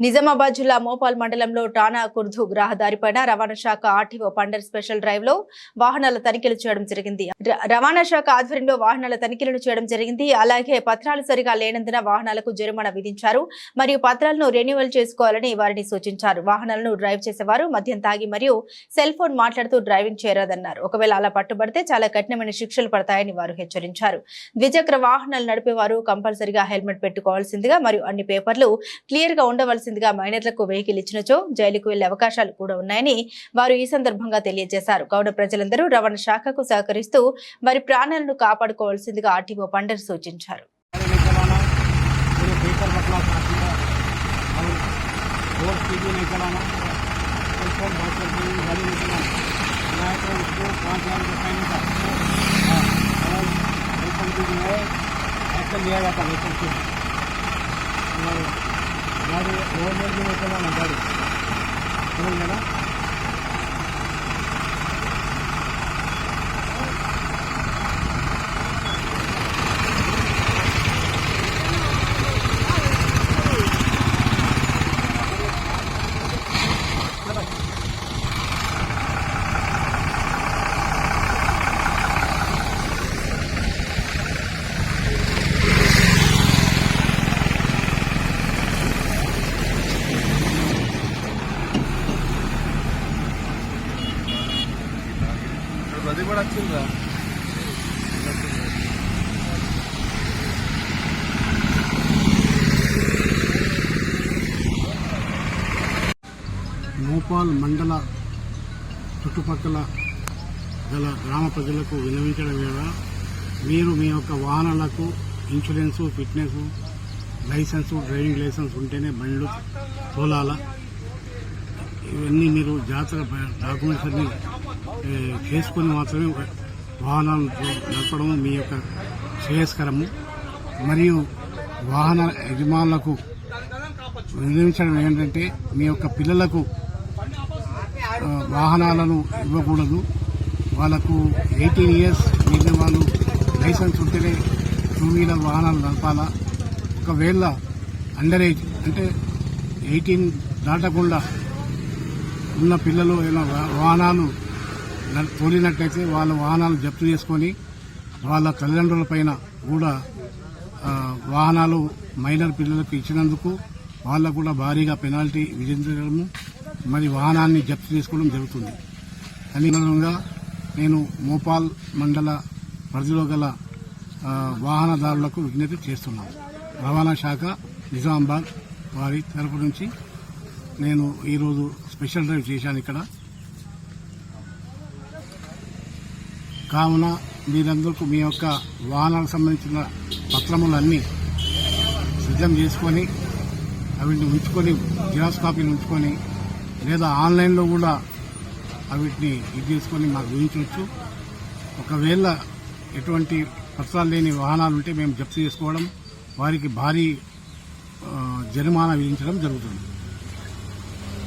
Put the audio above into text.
నిజామాబాద్ జిల్లా మోపాల్ మండలంలో టానా కుర్దు రహదారిపైన రవాణా శాఖ ఆర్టీఓ పండర్ స్పెషల్ డ్రైవ్లో వాహనాల తనిఖీలు చేయడం జరిగింది. రవాణా శాఖ ఆధ్వర్యంలో వాహనాల తనిఖీలను చేయడం జరిగింది. అలాగే పత్రాలు సరిగా లేనందున వాహనాలకు జరిమానా విధించారు. మరియు పత్రాలను రెన్యువల్ చేసుకోవాలని వారిని సూచించారు. వాహనాలను డ్రైవ్ చేసేవారు మద్యం తాగి మరియు సెల్ ఫోన్ మాట్లాడుతూ డ్రైవింగ్ చేయరాదన్నారు. ఒకవేళ అలా పట్టుబడితే చాలా కఠినమైన శిక్షలు పడతాయని వారు హెచ్చరించారు. ద్విచక్ర వాహనాలు నడిపేవారు కంపల్సరిగా హెల్మెట్ పెట్టుకోవాల్సిందిగా మరియు అన్ని పేపర్లు క్లియర్గా ఉండవలసిందిగా మైనర్లకు వెహికల్ ఇచ్చినచో జైలుకు వెళ్లే అవకాశాలు కూడా ఉన్నాయని వారు ఈ సందర్భంగా తెలియజేశారు కావున ప్రజలందరూ రవాణా శాఖకు సహకరిస్తూ వారి ప్రాణాలను కాపాడుకోవాల్సిందిగా ఆర్టీఓ పండర్ సూచించారు गाड़ी नहीं चलाना पूरे पेपर बदला काटना और रोड टीवी नहीं चलाना सेल फोन बात करके भी गाड़ी नहीं चलाना चलाए तो उसको पाँच हज़ार रुपये फाइन होता है हाँ, और लाइसेंस भी जो है एक्शन लिया जाता है लाइसेंस से और ಮಾಡಿ ಓವರ್ ಗಿನ ಮಾತಾಡಿ. అది కూడా వచ్చిందా మోపాల్ మండల చుట్టుపక్కల గల గ్రామ ప్రజలకు విన్నవించడం లేదా మీరు మీ యొక్క వాహనాలకు insurance fitness licence driving licence ఉంటేనే బండ్లు తోలాల? ఇవన్నీ మీరు జాతర డాక్యుమెంట్స్ అన్ని చేసుకొని మాత్రమే వాహనాలు నడపడం మీ యొక్క శ్రేయస్కరము. మరియు వాహన యజమానులకు నిర్మించడం ఏంటంటే మీ యొక్క పిల్లలకు వాహనాలను ఇవ్వకూడదు. వాళ్ళకు ఎయిటీన్ ఇయర్స్ మిగిలిన వాళ్ళు లైసెన్స్ ఉంటేనే టూ వీలర్ వాహనాలు నడపాలా? ఒకవేళ అండర్ ఏజ్ అంటే ఎయిటీన్ దాటకుండా ఉన్న పిల్లలు ఏమైనా వాహనాలు తోలినట్లయితే వాళ్ళ వాహనాలు జప్తు చేసుకొని వాళ్ళ తల్లిదండ్రుల పైన కూడా వాహనాలు మైనర్ పిల్లలకు ఇచ్చినందుకు వాళ్ళకు కూడా భారీగా పెనాల్టీ విధించడము మరి వాహనాన్ని జప్తు చేసుకోవడం జరుగుతుంది. అని విధంగా నేను మోపాల్ మండల పరిధిలో గల వాహనదారులకు విజ్ఞప్తి చేస్తున్నాను. రవాణా శాఖ నిజామాబాద్ వారి తరపు నుంచి నేను ఈరోజు స్పెషల్ డ్రైవ్ చేశాను ఇక్కడ. కావున మీరందరికీ మీ యొక్క వాహనాలకు సంబంధించిన పత్రములన్నీ సిద్ధం చేసుకొని అవిటిని ఉంచుకొని జిరాక్స్ కాపీలు ఉంచుకొని లేదా ఆన్లైన్లో కూడా అవిటిని ఇది చేసుకొని మాకు ఊహించవచ్చు ఒకవేళ ఎటువంటి పత్రాలు లేని వాహనాలు ఉంటే మేము జప్తు చేసుకోవడం వారికి భారీ జరిమానా విధించడం జరుగుతుంది.